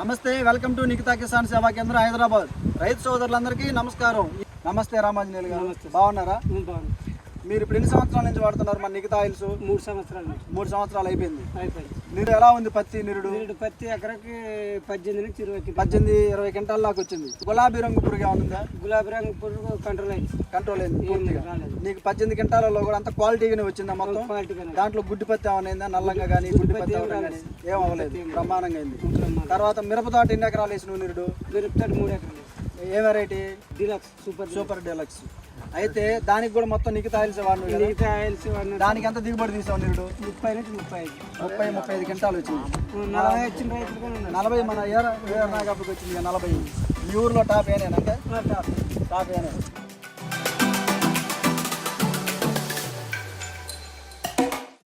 నమస్తే welcome to Nikhita Kisan సేవా కేంద్రం హైదరాబాద్. రైతు సోదరులందరికీ నమస్కారం. నమస్తే రామాంజనేయులు గారు. బాగున్నారా? మీరు ఇప్పుడు ఎన్ని సంవత్సరాల నుంచి వాడుతున్నారు మన నిఖితా ఆయిల్స్? మూడు సంవత్సరాలు. మూడు సంవత్సరాలు అయిపోయింది. అయిపోయింది. నిరుడు ఎలా ఉంది పత్తి నిరుడు? ప్రతి ఎకరాకి పద్దెనిమిది నుంచి ఇరవై పద్దెనిమిది ఇరవై క్వింటాల దాకా వచ్చింది. గులాబీ రంగు పురుగు ఏమైనా ఉందా? గులాబీ రంగు పురుగు కంట్రోల్ అయింది. కంట్రోల్ అయింది పూర్తిగా. నీకు పద్దెనిమిది క్వింటాలలో కూడా అంత క్వాలిటీగానే వచ్చిందా మొత్తం? దాంట్లో గుడ్డి పత్తి ఏమైనా నల్లంగా కానీ గుడ్డి పత్తి కానీ ఏం అవ్వలేదు. బ్రహ్మాండంగా అయింది. తర్వాత మిరప తోట ఎన్ని ఎకరాలు వేసిన నిరుడు? మిరపతోటి మూడు ఎకరాలు ఏ variety deluxe super super deluxe అయితే దానికి కూడా మొత్తం నిఖిత ఆయిల్స్ వాడిను దానికి ఎంత దిగుబడి తీసావు నిరుడు? ముప్పై నుంచి ముప్పై ఐదు. ముప్పై ముప్పై ఐదు క్వింటాలు వచ్చింది. నలభై వచ్చిన రైతులు నలభై మన ఏర ఏర నాగప్పకి వచ్చింది నలభై. ఈ ఊర్లో టాప్ ఏనేనా టాప్. టాప్ ఏనే